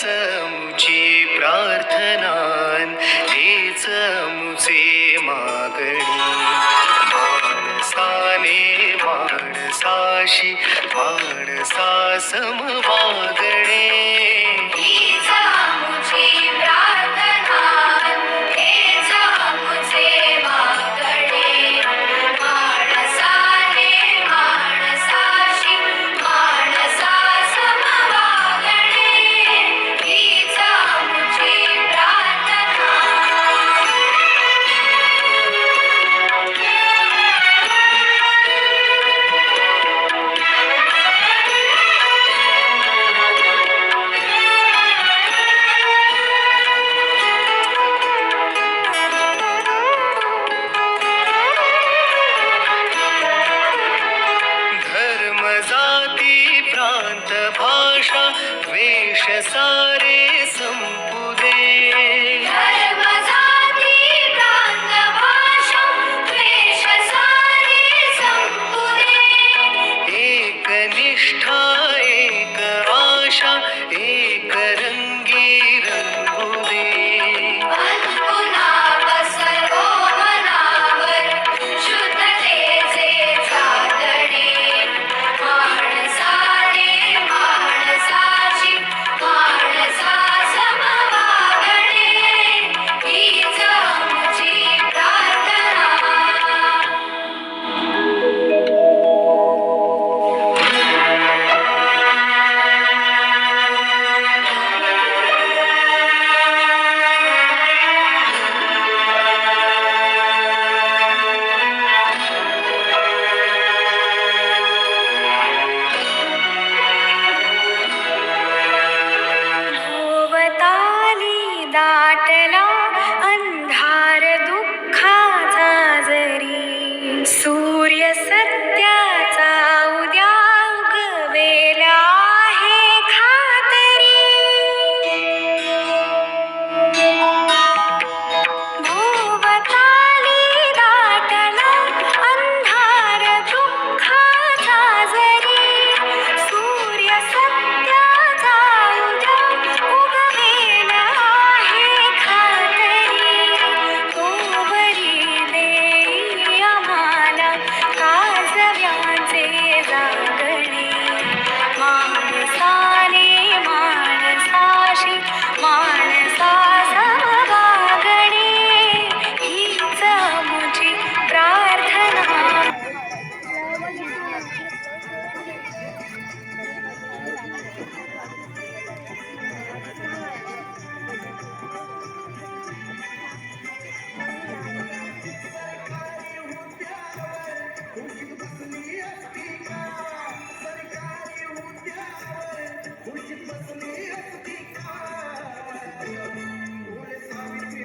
हेच मुची प्रार्थनान हेच मुचे मागणी. माणसाने माणसाशी माणसा सम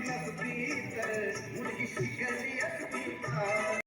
नसती तर मुलगी शिकली असती.